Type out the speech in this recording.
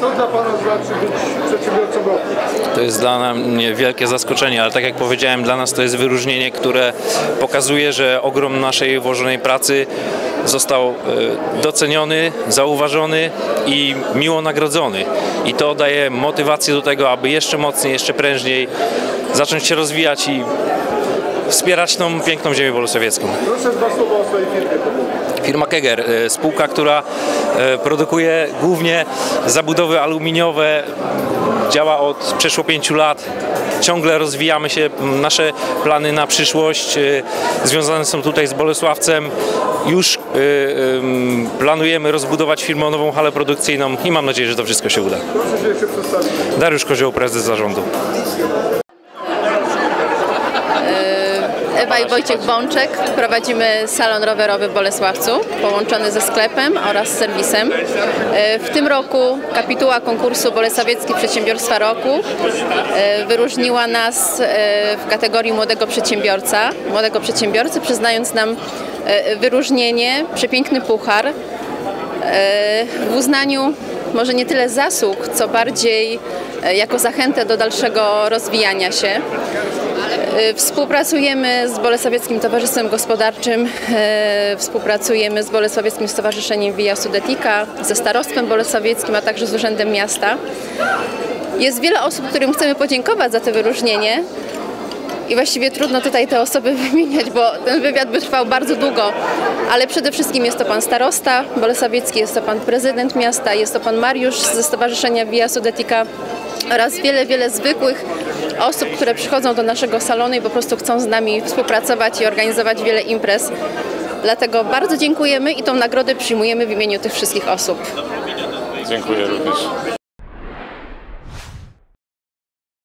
Co dla Pana znaczy być przedsiębiorcą roku? To jest dla mnie wielkie zaskoczenie, ale tak jak powiedziałem, dla nas to jest wyróżnienie, które pokazuje, że ogrom naszej włożonej pracy został e, doceniony, zauważony i miło nagrodzony. I to daje motywację do tego, aby jeszcze mocniej, jeszcze prężniej zacząć się rozwijać i wspierać tą piękną ziemię bolesławiecką. Proszę dwa słowa o swojej firmie. Firma Keger, e, spółka, która e, produkuje głównie zabudowy aluminiowe, działa od przeszło pięciu lat. Ciągle rozwijamy się, nasze plany na przyszłość e, związane są tutaj z Bolesławcem. Już em, planujemy rozbudować firmę o nową halę produkcyjną i mam nadzieję, że to wszystko się uda. Proszę się jeszcze przedstawić. Dariusz Kozioł, prezes zarządu. Ewa i Wojciech Bączek. Prowadzimy salon rowerowy w Bolesławcu, połączony ze sklepem oraz serwisem. E, W tym roku kapituła konkursu Bolesławieckie Przedsiębiorstwa Roku e, wyróżniła nas e, w kategorii młodego przedsiębiorca, młodego przedsiębiorcy, przyznając nam wyróżnienie, przepiękny puchar w uznaniu może nie tyle zasług, co bardziej jako zachętę do dalszego rozwijania się. E, Współpracujemy z Bolesławieckim Towarzystwem Gospodarczym, e, współpracujemy z Bolesławieckim Stowarzyszeniem Via Sudetica, ze Starostwem Bolesławieckim, a także z Urzędem Miasta. Jest wiele osób, którym chcemy podziękować za to wyróżnienie. I właściwie trudno tutaj te osoby wymieniać, bo ten wywiad by trwał bardzo długo. Ale przede wszystkim jest to pan starosta Bolesławiecki, jest to pan prezydent miasta, jest to pan Mariusz ze Stowarzyszenia Via Sudetica oraz wiele, wiele zwykłych osób, które przychodzą do naszego salonu i po prostu chcą z nami współpracować i organizować wiele imprez. Dlatego bardzo dziękujemy i tą nagrodę przyjmujemy w imieniu tych wszystkich osób. Dziękuję również.